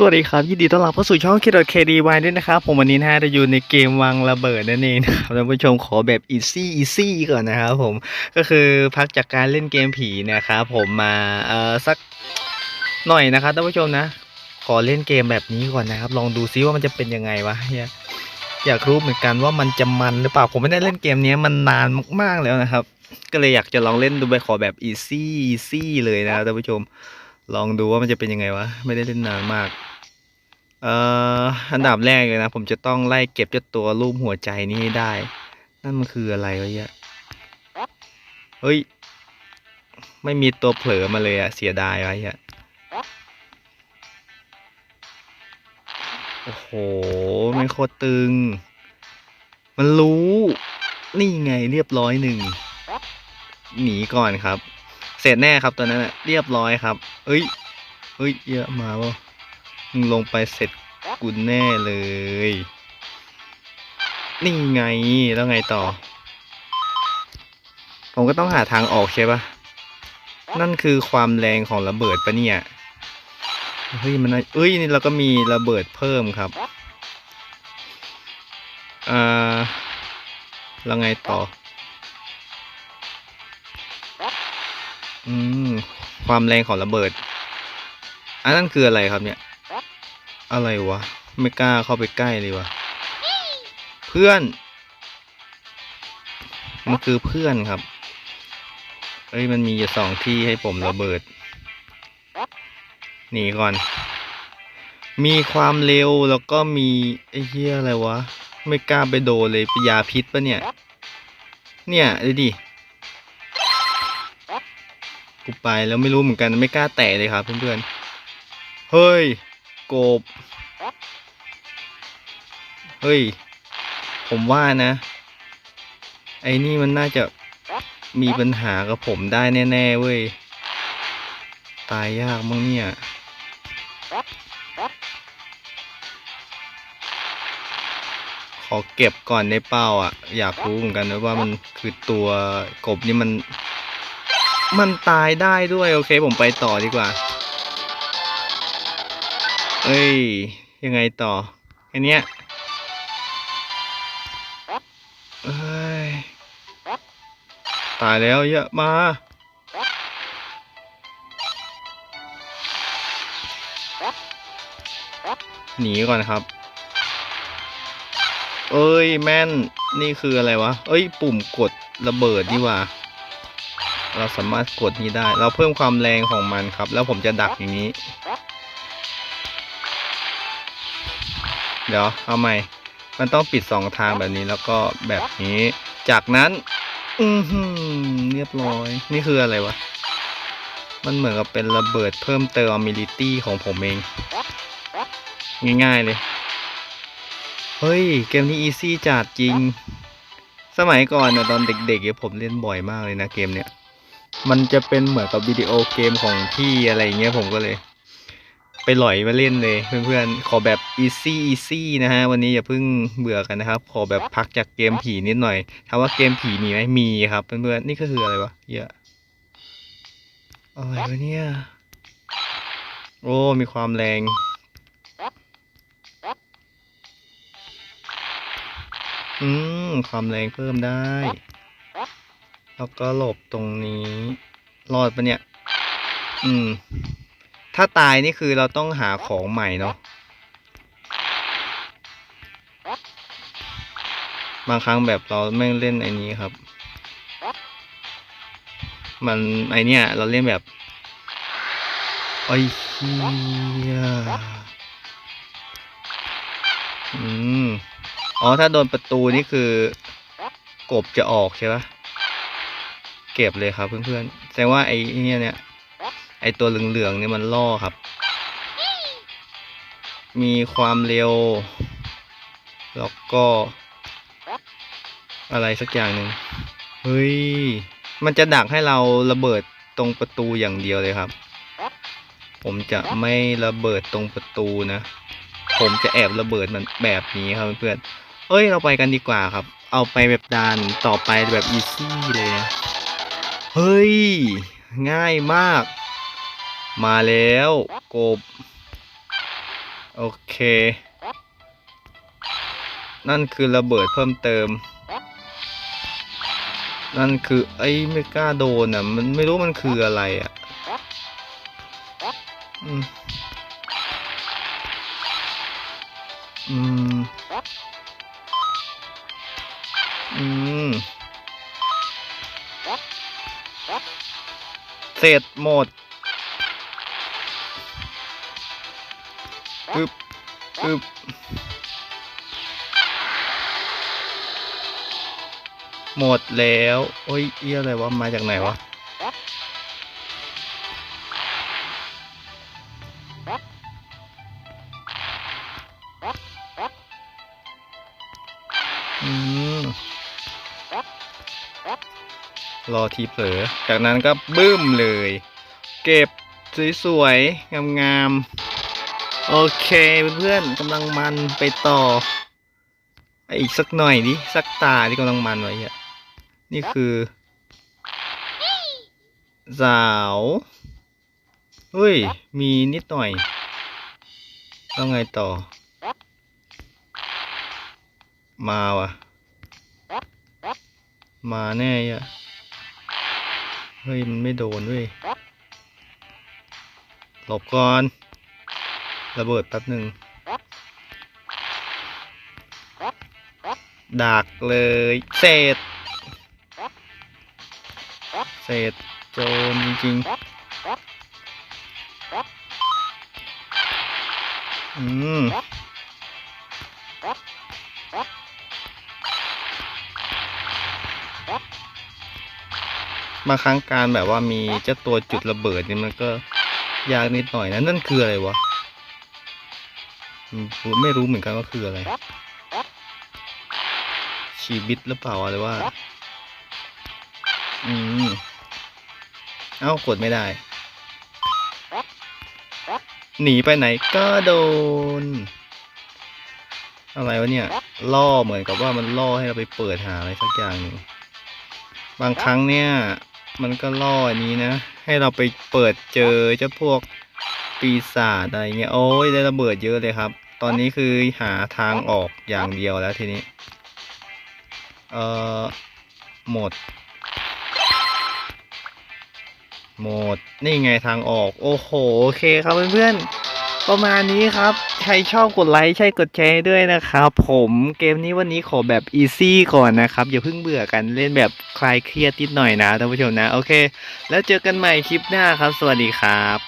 สวัสดีครับ ยินดีต้อนรับเข้าสู่ช่อง k d k d y ด้วยนะครับ ผมวันนี้นะฮะจะอยู่ในเกมวางระเบิดนั่นเองนะครับท่านผู้ชมขอแบบ easy easy ก่อนนะครับผมก็คือพักจากการเล่นเกมผีนะครับผมมาเอ่อสักหน่อยนะครับท่านผู้ชมนะ ขอเล่นเกมแบบนี้ก่อนนะครับ ลองดูซิว่ามันจะเป็นยังไงวะเฮียอยากรู้เหมือนกันว่ามันจะมันหรือเปล่าผมไม่ได้เล่นเกมนี้มันนานมากๆแล้วนะครับ ก็เลยอยากจะลองเล่นดูไปขอแบบ easy easy เลยนะครับท่านผู้ชม ลองดูว่ามันจะเป็นยังไงวะ ไม่ได้เล่นนานมาก เอ่อ อันดับแรกเลยนะ ผมจะต้องไล่เก็บเจ้าตัวรูปหัวใจนี้ให้ได้ นั่นมันคืออะไรวะเนี่ยเฮ้ย ไม่มีตัวเผลอมาเลยอะเสียดายวะเนี่ยโอ้โหไม่โคตรตึง มันรู้ นี่ไงเรียบร้อยหนึ่ง หนีก่อนครับ เสร็จแน่ครับตัวนั้นอะเรียบร้อยครับ เอ้ยเฮ้ยเยอะมาว่ะมึงลงไปเสร็จกูแน่เลย นี่ไง แล้วไงต่อ ผมก็ต้องหาทางออกใช่ปะนั่นคือความแรงของระเบิดปะเนี่ย เฮ้ยมันเอ้ยนี่เราก็มีระเบิดเพิ่มครับ อ่าแล้วไงต่อ อืม ความแรงของระเบิด อันนั้นคืออะไรครับเนี่ย อะไรวะ ไม่กล้าเข้าไปใกล้เลยวะ เพื่อน มันคือเพื่อนครับ เอ้ย มันมีอยู่สองที่ให้ผมระเบิด หนีก่อน มีความเร็วแล้วก็มีไอ้เหี้ยอะไรวะ ไม่กล้าไปโดนเลยเป็นยาพิษปะเนี่ย เนี่ยดูดิ กูไปแล้วไม่รู้เหมือนกันไม่กล้าแตะเลยครับเพื่อนๆ เฮ้ย กบ เฮ้ย ผมว่านะ ไอ้นี่มันน่าจะมีปัญหากับผมได้แน่ๆเว้ย ตายยากมั้งเนี่ย ขอเก็บก่อนในเป้าอะ อยากรู้เหมือนกันนะว่ามันคือตัวกบนี่มัน มันตายได้ด้วยโอเค ผมไปต่อดีกว่า เอ้ย ยังไงต่อแค่เนี้ยเอ้ยตายแล้วเยอะมา หนีก่อนครับ เอ้ยแม่น นี่คืออะไรวะ เอ้ย ปุ่มกดระเบิดนี่หว่า เราสามารถกดนี้ได้ เราเพิ่มความแรงของมันครับ แล้วผมจะดักอย่างนี้ เดี๋ยวเอาใหม่ มันต้องปิดสองทางแบบนี้แล้วก็แบบนี้ จากนั้น อือหือเรียบร้อย นี่คืออะไรวะ มันเหมือนกับเป็นระเบิดเพิ่มเติม ability ของผมเอง ง่ายๆเลย เฮ้ย เกมนี้ easy จัดจริงสมัยก่อนเนี่ยตอนเด็กๆผมเล่นบ่อยมากเลยนะเกมเนี้ย มันจะเป็นเหมือนกับวิดีโอเกมของพี่อะไรเงี้ยผมก็เลย ไปหลอยมาเล่นเลยเพื่อนๆ ขอแบบ easy easy นะฮะ วันนี้อย่าเพิ่งเบื่อกันนะครับ ขอแบบพักจากเกมผีนิดหน่อยถามว่าเกมผีมีไหมมีครับเพื่อนๆนี่ก็คืออะไรวะเยอะอะไรวะเนี่ยโอ้ มีความแรง อืม ความแรงเพิ่มได้ แล้วก็หลบตรงนี้ รอดปะเนี่ย อืม ถ้าตายนี่คือเราต้องหาของใหม่เนาะ บางครั้งแบบเราไม่งเล่นไอ้นี้ครับ มันไอเนี้ยเราเล่นแบบไอ้เหี้ยอืม อ๋อ ถ้าโดนประตูนี่คือ กบจะออกใช่ปะ เก็บเลยครับเพื่อนๆแสดงว่าไอ้เนี่ยเนี่ยไอ้ตัวเหลืองๆเนี่ยมันล่อครับ มีความเร็ว แล้วก็ อะไรสักอย่างหนึ่งเฮ้ย มันจะดักให้เราระเบิดตรงประตูอย่างเดียวเลยครับ ผมจะไม่ระเบิดตรงประตูนะ ผมจะแอบระเบิดมันแบบนี้ครับเพื่อนๆเอ้ย เราไปกันดีกว่าครับ เอาไปแบบดานต่อไปแบบอีซี่เลยนะ เฮ้ย ง่ายมาก มาแล้วกบ โอเค นั่นคือระเบิดเพิ่มเติม นั่นคือไอ้ไม่กล้าโดนอะ มันไม่รู้มันคืออะไรอะอืมอืมอืม เสร็จหมดปึ๊บปึ๊บหมดแล้ว โอ้ย เอี้ยอะไรวะ มาจากไหนวะ อืม รอทีเผลอ จากนั้นก็บึ้มเลย เก็บสวยๆ งามๆ โอเคเพื่อนๆกำลังมันไปต่อ อีกสักหน่อยดิ สักตาที่กำลังมันไว้อะนี่คือ สาวเฮ้ย มีนิดหน่อยแล้วไงต่อ มาว่ะ มาแน่อะ ฮ้ย มันไม่โดนเว้ย หลบก่อน ระเบิดแป๊บหนึ่งดักเลยเศษเศษโจรจริงอืม บาครั้งการแบบว่ามีเจ้าตัวจุดระเบิดนี่มันก็ยากนิดหน่อยนะนั่นคืออะไรวะไม่รู้เหมือนกันว่าคืออะไร ชีบิตหรือเปล่าอะไรว่า อืมเอ้ากดไม่ได้ หนีไปไหนก็โดน อะไรวะเนี่ย ล่อเหมือนกับว่ามันล่อให้เราไปเปิดหาอะไรสักอย่างหนึ่งบางครั้งเนี่ย มันก็ล่ออันนี้นะ ให้เราไปเปิดเจอเจ้าพวกปีศาจอะไรเงี้ย โอ้ยได้ระเบิดเยอะเลยครับ ตอนนี้คือหาทางออกอย่างเดียวแล้วทีนี้ เอ่อ หมด หมด นี่ไงทางออก โอ้โห โอเคครับเพื่อนๆ ประมาณนี้ครับ ใครชอบกดไลค์ใช่กดแชร์ด้วยนะครับ ผมเกมนี้วันนี้ขอแบบอีซี่ก่อนนะครับ อย่าเพิ่งเบื่อกันเล่นแบบคลายเครียดนิดหน่อยนะท่านผู้ชมนะ โอเค แล้วเจอกันใหม่คลิปหน้าครับ สวัสดีครับ